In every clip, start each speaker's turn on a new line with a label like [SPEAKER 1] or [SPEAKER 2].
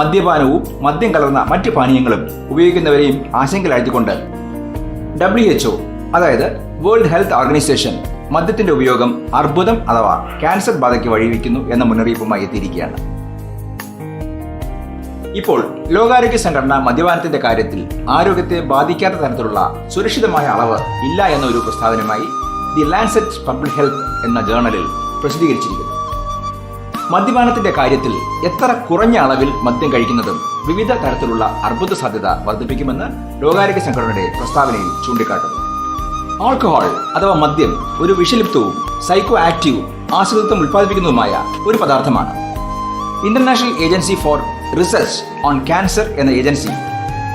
[SPEAKER 1] മദ്യപാനവും മദ്യം കലർന്ന മറ്റ് പാനീയങ്ങളും ഉപയോഗിക്കുന്നവരെയും ആശങ്കയിലാഴ്ത്തിക്കൊണ്ട് ഡബ്ല്യു എച്ച്ഒ അതായത് വേൾഡ് ഹെൽത്ത് ഓർഗനൈസേഷൻ മദ്യത്തിന്റെ ഉപയോഗം അർബുദം അഥവാ ക്യാൻസർ ബാധയ്ക്ക് വഴിവെക്കുന്നു എന്ന മുന്നറിയിപ്പുമായി എത്തിയിരിക്കുകയാണ്. ഇപ്പോൾ ലോകാരോഗ്യ സംഘടന മദ്യപാനത്തിന്റെ കാര്യത്തിൽ ആരോഗ്യത്തെ ബാധിക്കാത്ത തരത്തിലുള്ള സുരക്ഷിതമായ അളവ് ഇല്ല എന്ന ഒരു പ്രസ്താവനയുമായി ദി ലാൻസെറ്റ് പബ്ലിക് ഹെൽത്ത് എന്ന ജേണലിൽ പ്രസിദ്ധീകരിച്ചിരിക്കുന്നു. മദ്യപാനത്തിന്റെ കാര്യത്തിൽ എത്ര കുറഞ്ഞ അളവിൽ മദ്യം കഴിക്കുന്നതും? വിവിധ തരത്തിലുള്ള അർബുദ സാധ്യത വർദ്ധിപ്പിക്കുമെന്ന് ലോകാരോഗ്യ സംഘടനയുടെ പ്രസ്താവനയിൽ ചൂണ്ടിക്കാട്ടുന്നു. ആൾക്കഹോൾ അഥവാ മദ്യം ഒരു വിഷലിപ്തവും സൈക്കോ ആക്റ്റീവും ആശ്രിതത്വം ഉൽപ്പാദിപ്പിക്കുന്നതുമായ ഒരു പദാർത്ഥമാണ്. International agency for research on cancer എന്ന ഏജൻസി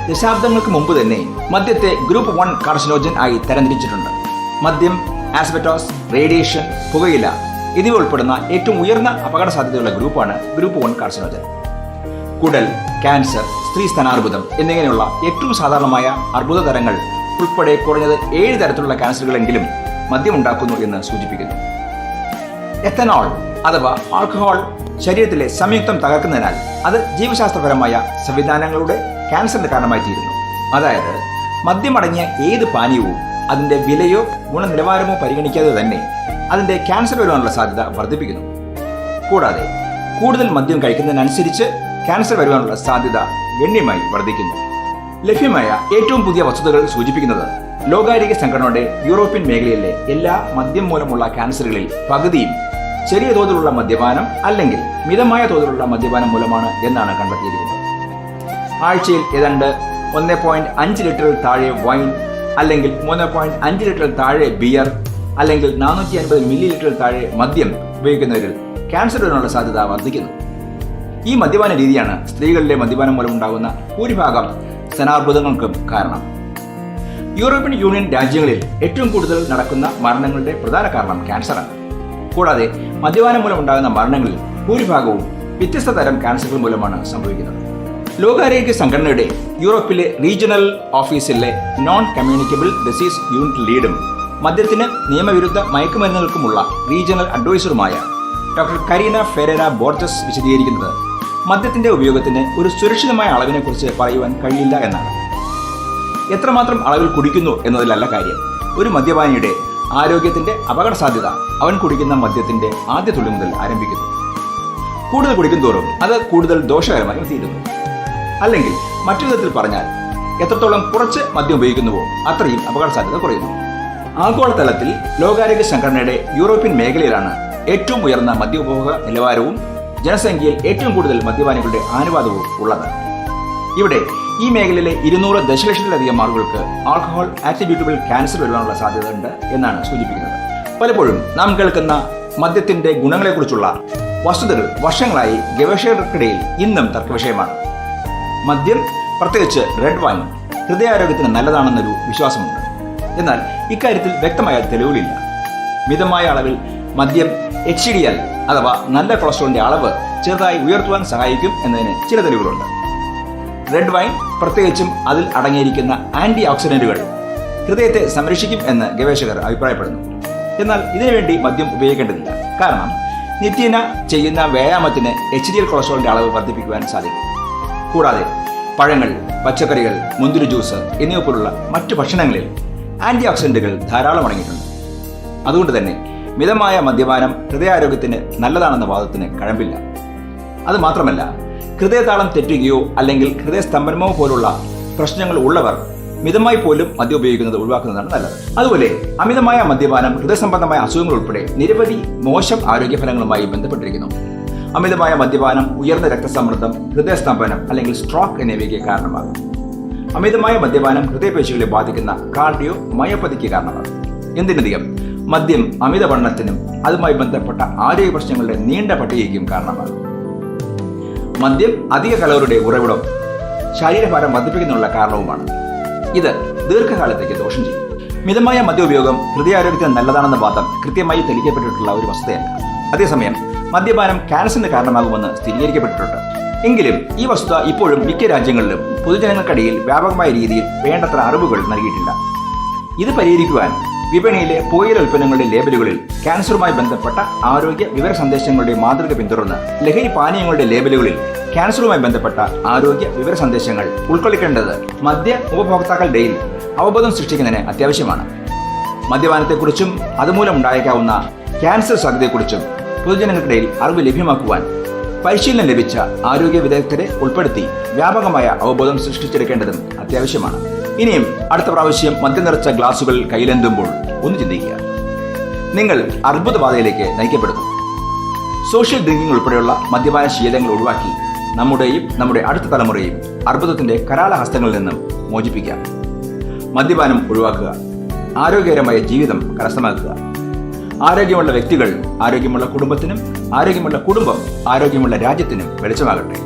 [SPEAKER 1] ദശാബ്ദങ്ങൾക്ക് മുമ്പ് തന്നെ മദ്യത്തെ ഗ്രൂപ്പ് വൺ കാർസിനോജൻ ആയി തരംതിരിച്ചിട്ടുണ്ട്. മദ്യം ആസ്ബറ്റോസ് റേഡിയേഷൻ പുകയില എന്നിവ ഉൾപ്പെടുന്ന ഏറ്റവും ഉയർന്ന അപകട സാധ്യതയുള്ള ഗ്രൂപ്പാണ് ഗ്രൂപ്പ് വൺ കാർസിനോജൻ. കുടൽ ക്യാൻസർ സ്ത്രീ സ്ഥാനാർബുദം എന്നിങ്ങനെയുള്ള ഏറ്റവും സാധാരണമായ അർബുദ തരങ്ങൾ ഉൾപ്പെടെ കുറഞ്ഞത് ഏഴ് തരത്തിലുള്ള ക്യാൻസറുകളെങ്കിലും മദ്യമുണ്ടാക്കുന്നു എന്ന് സൂചിപ്പിക്കുന്നു. എത്തനോൾ അഥവാ ആൽക്കഹോൾ ശരീരത്തിലെ സംയുക്തം തകർക്കുന്നതിനാൽ അത് ജീവശാസ്ത്രപരമായ സംവിധാനങ്ങളുടെ ക്യാൻസറിന് കാരണമായി തീരുന്നു അതായത് മദ്യമടങ്ങിയ ഏത് പാനീയവും അതിന്റെ വിലയോ ഗുണനിലവാരമോ പരിഗണിക്കാതെ തന്നെ അതിന്റെ ക്യാൻസർ വരുവാനുള്ള സാധ്യത വർദ്ധിപ്പിക്കുന്നു. കൂടാതെ കൂടുതൽ മദ്യം കഴിക്കുന്നതിനനുസരിച്ച് ക്യാൻസർ വരുവാനുള്ള സാധ്യത ഗണ്യമായി വർദ്ധിക്കുന്നു. ലഭ്യമായ ഏറ്റവും പുതിയ വസ്തുതകൾ സൂചിപ്പിക്കുന്നത് ലോകാരോഗ്യ സംഘടനയുടെ യൂറോപ്യൻ മേഖലയിലെ എല്ലാ മദ്യം മൂലമുള്ള ക്യാൻസറുകളിൽ പകുതിയും ചെറിയ തോതിലുള്ള മദ്യപാനം അല്ലെങ്കിൽ മിതമായ തോതിലുള്ള മദ്യപാനം മൂലമാണ് എന്നാണ് കണ്ടെത്തിയിരിക്കുന്നത്. ആഴ്ചയിൽ ഏതാണ്ട് ഒന്ന് പോയിന്റ് അഞ്ച് ലിറ്ററിൽ താഴെ വൈൻ അല്ലെങ്കിൽ മൂന്ന് പോയിന്റ് അഞ്ച് ലിറ്ററിൽ താഴെ ബിയർ അല്ലെങ്കിൽ നാനൂറ്റി അൻപത് മില്ലി ലിറ്ററിൽ താഴെ മദ്യം ഉപയോഗിക്കുന്നവരിൽ ക്യാൻസർ വരാനുള്ള സാധ്യത വർദ്ധിക്കുന്നു. ഈ മദ്യപാന രീതിയാണ് സ്ത്രീകളിലെ മദ്യപാനം മൂലം ഉണ്ടാകുന്ന ഭൂരിഭാഗം സ്തനാർബുദങ്ങൾക്കും കാരണം. യൂറോപ്യൻ യൂണിയൻ രാജ്യങ്ങളിൽ ഏറ്റവും കൂടുതൽ നടക്കുന്ന മരണങ്ങളുടെ പ്രധാന കാരണം ക്യാൻസറാണ് കൂടാതെ മദ്യപാനം മൂലം ഉണ്ടാകുന്ന മരണങ്ങളിൽ ഭൂരിഭാഗവും വ്യത്യസ്ത തരം ക്യാൻസറുകൾ മൂലമാണ് സംഭവിക്കുന്നത്. ലോകാരോഗ്യ സംഘടനയുടെ യൂറോപ്പിലെ റീജിയണൽ ഓഫീസിലെ നോൺ കമ്മ്യൂണിക്കബിൾ ഡിസീസ് യൂണിറ്റ് ലീഡും മദ്യത്തിന് നിയമവിരുദ്ധ മയക്കുമരുന്നുകൾക്കുമുള്ള റീജിയണൽ അഡ്വൈസറുമായ ഡോക്ടർ കരീന ഫെരേര ബോർജസ് വിശദീകരിക്കുന്നത് മദ്യത്തിന്റെ ഉപയോഗത്തിന് ഒരു സുരക്ഷിതമായ അളവിനെക്കുറിച്ച് പറയുവാൻ കഴിയില്ല എന്നാണ്. എത്രമാത്രം അളവിൽ കുടിക്കുന്നു എന്നതിലല്ല കാര്യം. ഒരു മദ്യപാനിയുടെ ആരോഗ്യത്തിന്റെ അപകട സാധ്യത അവൻ കുടിക്കുന്ന മദ്യത്തിന്റെ ആദ്യ തുള്ളി മുതൽ ആരംഭിക്കുന്നു. കൂടുതൽ കുടിക്കും തോറും അത് കൂടുതൽ ദോഷകരമായി തീരുന്നു. അല്ലെങ്കിൽ മറ്റൊരു വിധത്തിൽ പറഞ്ഞാൽ എത്രത്തോളം കുറച്ച് മദ്യം ഉപയോഗിക്കുന്നുവോ അത്രയും അപകട സാധ്യത കുറയുന്നു. ആഗോളതലത്തിൽ ലോകാരോഗ്യ സംഘടനയുടെ യൂറോപ്യൻ മേഖലയിലാണ് ഏറ്റവും ഉയർന്ന മദ്യ ഉപഭോഗ നിലവാരവും ജനസംഖ്യയിൽ ഏറ്റവും കൂടുതൽ മദ്യപാനികളുടെ ആനുപാതവും ഉള്ളത്. ഇവിടെ ഈ മേഖലയിലെ ഇരുന്നൂറ് ദശലക്ഷത്തിലധികം ആളുകൾക്ക് ആൽക്കഹോൾ ആട്രിബ്യൂട്ടബിൾ ക്യാൻസർ വരുവാനുള്ള സാധ്യത ഉണ്ട് എന്നാണ് സൂചിപ്പിക്കുന്നത്. പലപ്പോഴും നാം കേൾക്കുന്ന മദ്യത്തിന്റെ ഗുണങ്ങളെക്കുറിച്ചുള്ള വസ്തുതകൾ വർഷങ്ങളായി ഗവേഷകർക്കിടയിൽ ഇന്നും തർക്കവിഷയമാണ്. മദ്യം പ്രത്യേകിച്ച് റെഡ് വൈൻ ഹൃദയാരോഗ്യത്തിന് നല്ലതാണെന്നൊരു വിശ്വാസമുണ്ട്. എന്നാൽ ഇക്കാര്യത്തിൽ വ്യക്തമായ തെളിവുകളില്ല. മിതമായ അളവിൽ മദ്യം എച്ച് ഡി എൽ അഥവാ നല്ല കൊളസ്ട്രോളിന്റെ അളവ് ചെറുതായി ഉയർത്തുവാൻ സഹായിക്കും എന്നതിന് ചില തെളിവുകളുണ്ട്. റെഡ് വൈൻ പ്രത്യേകിച്ചും അതിൽ അടങ്ങിയിരിക്കുന്ന ആന്റി ഓക്സിഡന്റുകൾ ഹൃദയത്തെ സംരക്ഷിക്കും എന്ന് ഗവേഷകർ അഭിപ്രായപ്പെടുന്നു. എന്നാൽ ഇതിനുവേണ്ടി മദ്യം ഉപയോഗിക്കേണ്ടതില്ല. കാരണം നിത്യേന ചെയ്യുന്ന വ്യായാമത്തിന് എച്ച് ഡി എൽ കൊളസ്ട്രോളിന്റെ അളവ് വർദ്ധിപ്പിക്കുവാൻ സാധിക്കും. കൂടാതെ പഴങ്ങൾ പച്ചക്കറികൾ മുന്തിരി ജ്യൂസ് എന്നിവ പോലുള്ള മറ്റു ഭക്ഷണങ്ങളിൽ ആന്റി ഓക്സിഡന്റുകൾ ധാരാളം അടങ്ങിയിട്ടുണ്ട്. അതുകൊണ്ട് തന്നെ മിതമായ മദ്യപാനം ഹൃദയാരോഗ്യത്തിന് നല്ലതാണെന്ന വാദത്തിന് കഴമ്പില്ല. അത് മാത്രമല്ല ഹൃദയതാളം തെറ്റുകയോ അല്ലെങ്കിൽ ഹൃദയസ്തംഭനമോ പോലുള്ള പ്രശ്നങ്ങൾ ഉള്ളവർ മിതമായി പോലും മദ്യം ഉപയോഗിക്കുന്നത് ഒഴിവാക്കുന്നതാണ് നല്ലത്. അതുപോലെ അമിതമായ മദ്യപാനം ഹൃദയസംബന്ധമായ അസുഖങ്ങൾ ഉൾപ്പെടെ നിരവധി മോശം ആരോഗ്യഫലങ്ങളുമായി ബന്ധപ്പെട്ടിരിക്കുന്നു. അമിതമായ മദ്യപാനം ഉയർന്ന രക്തസമ്മർദ്ദം ഹൃദയസ്തംഭനം അല്ലെങ്കിൽ സ്ട്രോക്ക് എന്നിവയ്ക്ക് കാരണമാകും. അമിതമായ മദ്യപാനം ഹൃദയപേശികളെ ബാധിക്കുന്ന കാർഡിയോ മയോപ്പതിക്ക് കാരണമാകും. എന്തിനധികം? മദ്യം അമിതവണ്ണത്തിനും അതുമായി ബന്ധപ്പെട്ട ആരോഗ്യ പ്രശ്നങ്ങളുടെ നീണ്ട പട്ടികയ്ക്കും കാരണമാകും. മദ്യം അധിക കലോറിയുടെ ഉറവിടം ശരീരഭാരം വർദ്ധിപ്പിക്കുന്നതിനുള്ള കാരണവുമാണ്. ഇത് ദീർഘകാലത്തേക്ക് ദോഷം ചെയ്യും. മിതമായ മദ്യ ഉപയോഗം ഹൃദയാരോഗ്യത്തിന് നല്ലതാണെന്ന വാദം കൃത്യമായി തെളിയിക്കപ്പെട്ടിട്ടുള്ള ഒരു വസ്തുതയല്ല. അതേസമയം മദ്യപാനം ക്യാൻസറിന് കാരണമാകുമെന്ന് സ്ഥിരീകരിക്കപ്പെട്ടിട്ടുണ്ട്. എങ്കിലും ഈ വസ്തുത ഇപ്പോഴും മിക്ക രാജ്യങ്ങളിലും പൊതുജനങ്ങൾക്കിടയിൽ വ്യാപകമായ രീതിയിൽ വേണ്ടത്ര അറിവുകൾ നൽകിയിട്ടില്ല. ഇത് പരിഹരിക്കുവാൻ വിപണിയിലെ പുകയില ഉൽപ്പന്നങ്ങളുടെ ലേബലുകളിൽ ക്യാൻസറുമായി ബന്ധപ്പെട്ട ആരോഗ്യ വിവര സന്ദേശങ്ങളുടെ മാതൃക പിന്തുടർന്ന് ലഹരി പാനീയങ്ങളുടെ ലേബലുകളിൽ ക്യാൻസറുമായി ബന്ധപ്പെട്ട ആരോഗ്യ വിവര സന്ദേശങ്ങൾ ഉൾക്കൊള്ളിക്കേണ്ടത് മദ്യ ഉപഭോക്താക്കളുടെയിൽ അവബോധം സൃഷ്ടിക്കുന്നതിന് അത്യാവശ്യമാണ്. മദ്യപാനത്തെക്കുറിച്ചും അതുമൂലം ഉണ്ടായേക്കാവുന്ന ക്യാൻസർ സാധ്യതയെക്കുറിച്ചും പൊതുജനങ്ങൾക്കിടയിൽ അറിവ് ലഭ്യമാക്കുവാൻ പരിശീലനം ലഭിച്ച ആരോഗ്യ വിദഗ്ധരെ ഉൾപ്പെടുത്തി വ്യാപകമായ അവബോധം സൃഷ്ടിച്ചെടുക്കേണ്ടതും അത്യാവശ്യമാണ്. ഇനിയും അടുത്ത പ്രാവശ്യം മദ്യം നിറച്ച ഗ്ലാസുകൾ കയ്യിലെന്തുമ്പോൾ ഒന്ന് ചിന്തിക്കുക. നിങ്ങൾ അർബുദബാധയിലേക്ക് നയിക്കപ്പെടുന്നു. സോഷ്യൽ ഡ്രിങ്കിംഗ് ഉൾപ്പെടെയുള്ള മദ്യപാന ശീലങ്ങൾ ഒഴിവാക്കി നമ്മുടെയും നമ്മുടെ അടുത്ത തലമുറയും അർബുദത്തിന്റെ കരാള ഹസ്തങ്ങളിൽ നിന്നും മോചിപ്പിക്കാം മദ്യപാനം ഒഴിവാക്കുക. ആരോഗ്യകരമായ ജീവിതം കരസ്ഥമാക്കുക. ആരോഗ്യമുള്ള വ്യക്തികൾ ആരോഗ്യമുള്ള കുടുംബത്തിനും ആരോഗ്യമുള്ള കുടുംബം ആരോഗ്യമുള്ള രാജ്യത്തിനും വെളിച്ചമാകട്ടെ.